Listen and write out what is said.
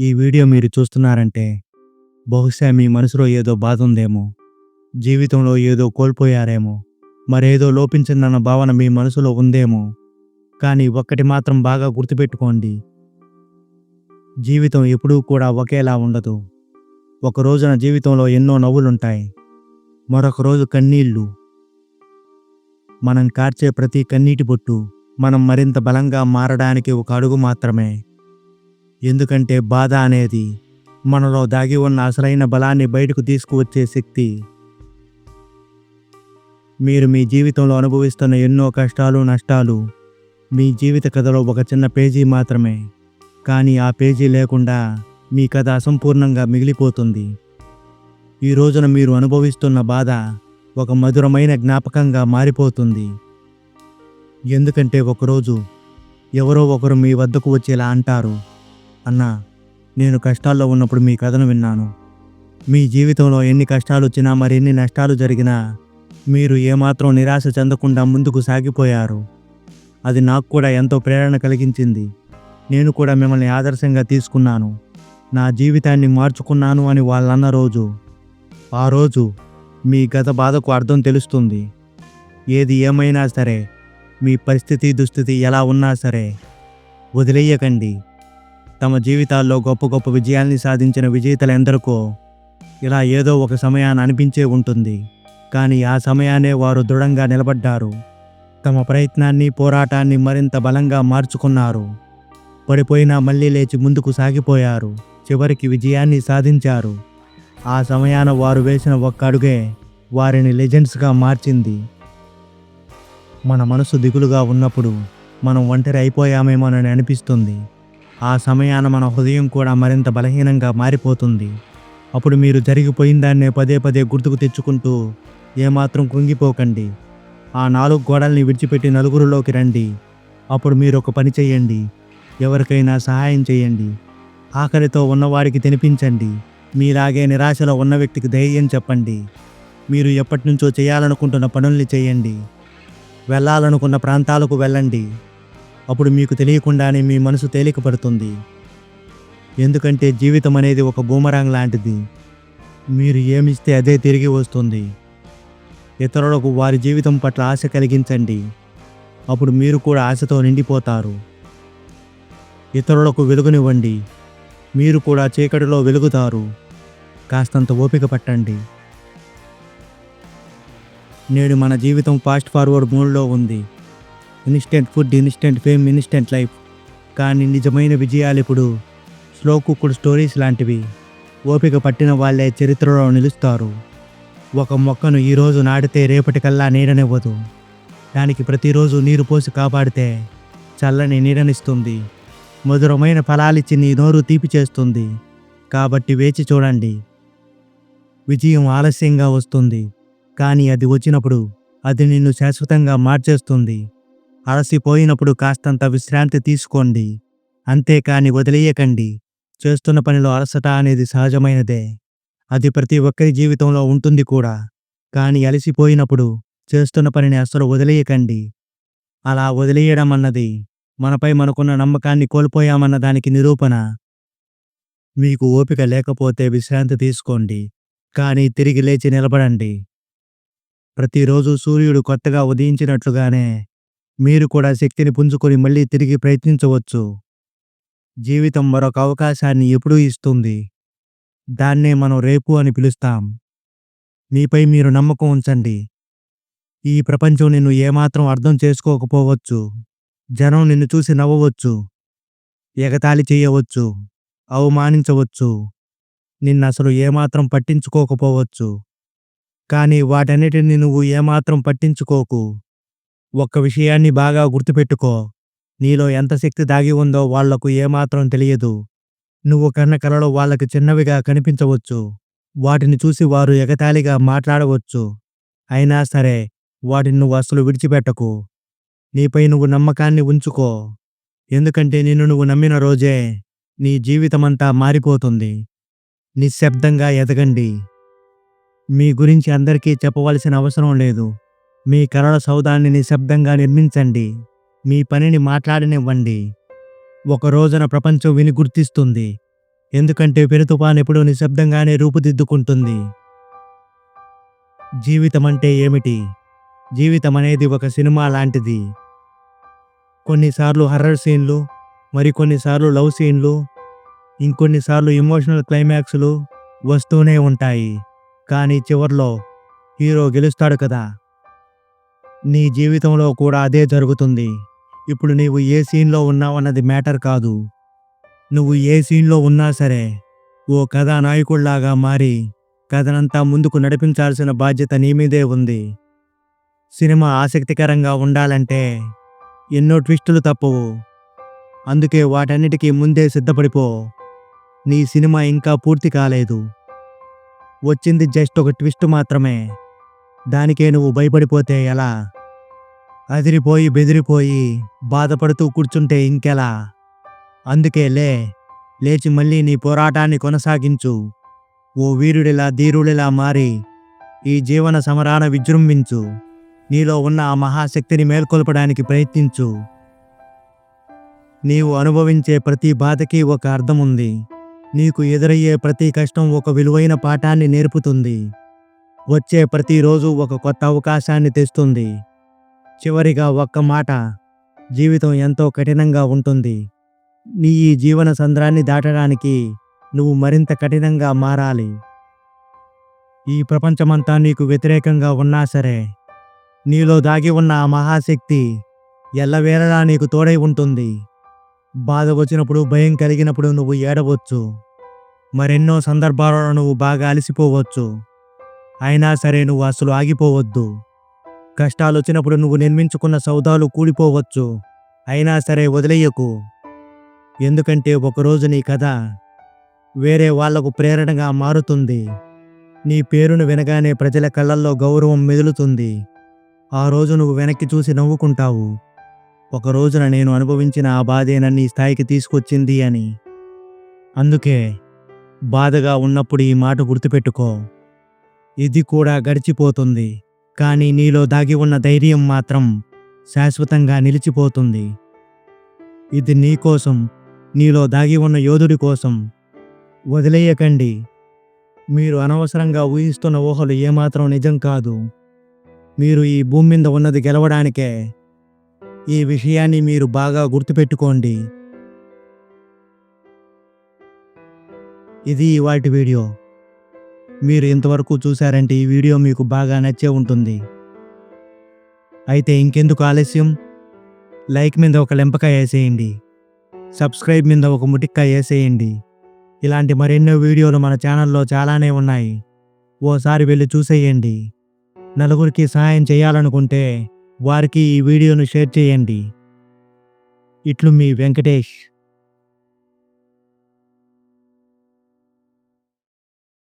ఈ వీడియో మీరు చూస్తున్నారంటే బహుశా మీ మనసులో ఏదో బాధ ఉందేమో జీవితంలో ఏదో కోల్పోయారేమో మరేదో లోపించిందన్న భావన మీ మనసులో ఉందేమో. కానీ ఒక్కటి మాత్రం బాగా గుర్తుపెట్టుకోండి. జీవితం ఎప్పుడూ కూడా ఒకేలా ఉండదు. ఒక రోజున జీవితంలో ఎన్నో నవ్వులుంటాయి. మరొక రోజు కన్నీళ్ళు. మనం కార్చే ప్రతి కన్నీటి బొట్టు మనం మరింత బలంగా మారడానికి ఒక అడుగు మాత్రమే. ఎందుకంటే బాధ అనేది మనలో దాగి ఉన్న అసలైన బలాన్ని బయటకు తీసుకువచ్చే శక్తి. మీరు మీ జీవితంలో అనుభవిస్తున్న ఎన్నో కష్టాలు నష్టాలు మీ జీవిత కథలో ఒక చిన్న పేజీ మాత్రమే. కానీ ఆ పేజీ లేకుండా మీ కథ అసంపూర్ణంగా మిగిలిపోతుంది. ఈ రోజున మీరు అనుభవిస్తున్న బాధ ఒక మధురమైన జ్ఞాపకంగా మారిపోతుంది. ఎందుకంటే ఒకరోజు ఎవరో ఒకరు మీ వద్దకు వచ్చేలా అంటారు. అన్నా నేను కష్టాల్లో ఉన్నప్పుడు మీ కథను విన్నాను. మీ జీవితంలో ఎన్ని కష్టాలు వచ్చినా మరెన్ని నష్టాలు జరిగినా మీరు ఏమాత్రం నిరాశ చెందకుండా ముందుకు సాగిపోయారు. అది నాకు కూడా ఎంతో ప్రేరణ కలిగించింది. నేను కూడా మిమ్మల్ని ఆదర్శంగా తీసుకున్నాను. నా జీవితాన్ని మార్చుకున్నాను అని వాళ్ళన్న రోజు. ఆ రోజు మీ గత బాధకు అర్థం తెలుస్తుంది. ఏది ఏమైనా సరే మీ పరిస్థితి దుస్థితి ఎలా ఉన్నా సరే వదిలేయకండి. తమ జీవితాల్లో గొప్ప గొప్ప విజయాల్ని సాధించిన విజేతలెందరికో ఇలా ఏదో ఒక సమయాన్ని అనిపించే ఉంటుంది. కానీ ఆ సమయానే వారు దృఢంగా నిలబడ్డారు. తమ ప్రయత్నాన్ని పోరాటాన్ని మరింత బలంగా మార్చుకున్నారు. పడిపోయినా మళ్ళీ లేచి ముందుకు సాగిపోయారు. చివరికి విజయాన్ని సాధించారు. ఆ సమయాన వారు వేసిన ఒక్క అడుగే వారిని లెజెండ్స్గా మార్చింది. మన మనసు దిగులుగా ఉన్నప్పుడు మనం ఒంటరి అయిపోయామేమోనని అనిపిస్తుంది. ఆ సమయాన మన హృదయం కూడా మరింత బలహీనంగా మారిపోతుంది. అప్పుడు మీరు జరిగిపోయిన దాన్నే పదే పదే గుర్తుకు తెచ్చుకుంటూ ఏమాత్రం కృంగిపోకండి. ఆ నాలుగు గోడల్ని విడిచిపెట్టి నలుగురిలోకి రండి. అప్పుడు మీరు ఒక పని చేయండి. ఎవరికైనా సహాయం చేయండి. ఆకలితో ఉన్నవాడికి తినిపించండి. మీలాగే నిరాశలో ఉన్న వ్యక్తికి ధైర్యం చెప్పండి. మీరు ఎప్పటి నుంచో చేయాలనుకుంటున్న పనుల్ని చేయండి. వెళ్ళాలనుకున్న ప్రాంతాలకు వెళ్ళండి. అప్పుడు మీకు తెలియకుండానే మీ మనసు తేలికపడుతుంది. ఎందుకంటే జీవితం అనేది ఒక బూమరాంగ్ లాంటిది. మీరు ఏమిస్తే అదే తిరిగి వస్తుంది. ఇతరులకు వారి జీవితం పట్ల ఆశ కలిగించండి. అప్పుడు మీరు కూడా ఆశతో నిండిపోతారు. ఇతరులకు వెలుగునివ్వండి. మీరు కూడా చీకటిలో వెలుగుతారు. కాస్తంత ఓపిక పట్టండి. నేడు మన జీవితం ఫాస్ట్ ఫార్వర్డ్ మూడ్లో ఉంది. Instant food instant fame instant life. కానీ నిజమైన విజయాలు ఇప్పుడు స్లో కుక్కుడ్ స్టోరీస్ లాంటివి. ఓపిక పట్టిన వాళ్ళే చరిత్రలో నిలుస్తారు. ఒక మొక్కను ఈరోజు నాటితే రేపటికల్లా నీడనివ్వదు. దానికి ప్రతిరోజు నీరు పోసి కాపాడితే చల్లని నీడనిస్తుంది. మధురమైన ఫలాలిచ్చి నీ నోరు తీపి చేస్తుంది. కాబట్టి వేచి చూడండి. విజయం ఆలస్యంగా వస్తుంది. కానీ అది వచ్చినప్పుడు అది నిన్ను శాశ్వతంగా మార్చేస్తుంది. అలసిపోయినప్పుడు కాస్తంత విశ్రాంతి తీసుకోండి. అంతేకాని వదిలేయకండి. చేస్తున్న పనిలో అలసట అనేది సహజమైనదే. అది ప్రతి ఒక్కరి జీవితంలో ఉంటుంది కూడా. కానీ అలసిపోయినప్పుడు చేస్తున్న పనిని అస్సలు వదిలేయకండి. అలా వదిలేయడం అన్నది మనపై మనకున్న నమ్మకాన్ని కోల్పోయామన్న దానికి నిరూపణ. మీకు ఓపిక లేకపోతే విశ్రాంతి తీసుకోండి. కానీ తిరిగి లేచి నిలబడండి. ప్రతిరోజు సూర్యుడు కొత్తగా ఉదయించినట్లుగానే మీరు కూడా శక్తిని పుంజుకొని మళ్ళీ తిరిగి ప్రయత్నించవచ్చు. జీవితం మరొక అవకాశాన్ని ఎప్పుడూ ఇస్తుంది. దాన్నే మనం రేపు అని పిలుస్తాం. మీపై మీరు నమ్మకం ఉంచండి. ఈ ప్రపంచం నిన్ను ఏమాత్రం అర్థం చేసుకోకపోవచ్చు. జనం నిన్ను చూసి నవ్వవచ్చు. ఎగతాళి చేయవచ్చు. అవమానించవచ్చు. నిన్ను అసలు ఏమాత్రం పట్టించుకోకపోవచ్చు. కానీ వాటన్నిటిని నువ్వు ఏమాత్రం పట్టించుకోకు. ఒక్క విషయాన్ని బాగా గుర్తుపెట్టుకో. నీలో ఎంత శక్తి దాగి ఉందో వాళ్ళకు ఏమాత్రం తెలియదు. నువ్వు కన్న కలలో వాళ్ళకి చిన్నవిగా కనిపించవచ్చు. వాటిని చూసి వారు ఎగతాళిగా మాట్లాడవచ్చు. అయినా సరే వాటిని నువ్వు అసలు విడిచిపెట్టకు. నీపై నువ్వు నమ్మకాన్ని ఉంచుకో. ఎందుకంటే నిన్ను నువ్వు నమ్మిన రోజే నీ జీవితమంతా మారిపోతుంది. నిశ్శబ్దంగా ఎదగండి. మీ గురించి అందరికీ చెప్పవలసిన అవసరం లేదు. మీ కరల సౌదాన్ని నిశ్శబ్దంగా నిర్మించండి. మీ పనిని మాట్లాడనివ్వండి. ఒక రోజున ప్రపంచం విని గుర్తిస్తుంది. ఎందుకంటే పెనుతుపాన్ ఎప్పుడూ నిశ్శబ్దంగానే రూపుదిద్దుకుంటుంది. జీవితం అంటే ఏమిటి? జీవితం అనేది ఒక సినిమా లాంటిది. కొన్నిసార్లు హర్రర్ సీన్లు మరికొన్నిసార్లు లవ్ సీన్లు ఇంకొన్నిసార్లు ఎమోషనల్ క్లైమాక్స్లు వస్తూనే ఉంటాయి. కానీ చివర్లో హీరో గెలుస్తాడు కదా? నీ జీవితంలో కూడా అదే జరుగుతుంది. ఇప్పుడు నీవు ఏ సీన్లో ఉన్నావన్నది మ్యాటర్ కాదు. నువ్వు ఏ సీన్లో ఉన్నా సరే ఓ కథానాయకుడిలాగా మారి కథనంతా ముందుకు నడిపించాల్సిన బాధ్యత నీ మీదే ఉంది. సినిమా ఆసక్తికరంగా ఉండాలంటే ఎన్నో ట్విస్టులు తప్పవు. అందుకే వాటన్నిటికీ ముందే సిద్ధపడిపో. నీ సినిమా ఇంకా పూర్తి కాలేదు. వచ్చింది జస్ట్ ఒక ట్విస్ట్ మాత్రమే. దానికే నువ్వు భయపడిపోతే ఎలా? అదిరిపోయి బెదిరిపోయి బాధపడుతూ కూర్చుంటే ఇంకెలా? అందుకే లే లేచి మళ్ళీ నీ పోరాటాన్ని కొనసాగించు. ఓ వీరుడిలా ధీరుడిలా మారి ఈ జీవన సమరాన విజృంభించు. నీలో ఉన్న ఆ మహాశక్తిని మేల్కొల్పడానికి ప్రయత్నించు. నీవు అనుభవించే ప్రతి బాధకి ఒక అర్థం ఉంది నీకు ఎదురయ్యే ప్రతి కష్టం ఒక విలువైన పాఠాన్ని నేర్పుతుంది. వచ్చే ప్రతిరోజు ఒక కొత్త అవకాశాన్ని తెస్తుంది. చివరిగా ఒక్క మాట జీవితం ఎంతో కఠినంగా ఉంటుంది. నీ ఈ జీవన సంద్రాన్ని దాటడానికి నువ్వు మరింత కఠినంగా మారాలి. ఈ ప్రపంచమంతా నీకు వ్యతిరేకంగా ఉన్నా సరే నీలో దాగి ఉన్న ఆ మహాశక్తి ఎల్లవేళలా నీకు తోడై ఉంటుంది. బాధ వచ్చినప్పుడు భయం కలిగినప్పుడు నువ్వు ఏడవచ్చు. మరెన్నో సందర్భాలలో నువ్వు బాగా అలసిపోవచ్చు. అయినా సరే నువ్వు అసలు ఆగిపోవద్దు. కష్టాలు వచ్చినప్పుడు నువ్వు నిర్మించుకున్న సౌదాలు కూలిపోవచ్చు. అయినా సరే వదిలేయకు. ఎందుకంటే ఒకరోజు నీ కథ వేరే వాళ్ళకు ప్రేరణగా మారుతుంది. నీ పేరును వినగానే ప్రజల కళ్ళల్లో గౌరవం మెదులుతుంది. ఆ రోజు నువ్వు వెనక్కి చూసి నవ్వుకుంటావు. ఒక రోజున నేను అనుభవించిన ఆ బాధే నన్ను ఈ స్థాయికి తీసుకొచ్చింది అని. అందుకే బాధగా ఉన్నప్పుడు ఈ మాట గుర్తుపెట్టుకో. ఇది కూడా గడిచిపోతుంది. కానీ నీలో దాగి ఉన్న ధైర్యం మాత్రం శాశ్వతంగా నిలిచిపోతుంది. ఇది నీ కోసం నీలో దాగి ఉన్న యోధుడి కోసం. వదిలేయకండి. మీరు అనవసరంగా ఊహిస్తున్న ఊహలు ఏమాత్రం నిజం కాదు. మీరు ఈ భూమి మీద ఉన్నది గెలవడానికే ఈ విషయాన్ని మీరు బాగా గుర్తుపెట్టుకోండి. ఇది వాటి వీడియో. మీరు ఇంతవరకు చూశారంటే ఈ వీడియో మీకు బాగా నచ్చే ఉంటుంది. అయితే ఇంకెందుకు ఆలస్యం? లైక్ మీద ఒక లెంపకాయ వేసేయండి. సబ్స్క్రైబ్ మీద ఒక ముటిక్కాయ వేసేయండి. ఇలాంటి మరెన్నో వీడియోలు మన ఛానల్లో చాలానే ఉన్నాయి. ఓసారి వెళ్ళి చూసేయండి. నలుగురికి సహాయం చేయాలనుకుంటే వారికి ఈ వీడియోను షేర్ చేయండి. ఇట్లు మీ వెంకటేష్.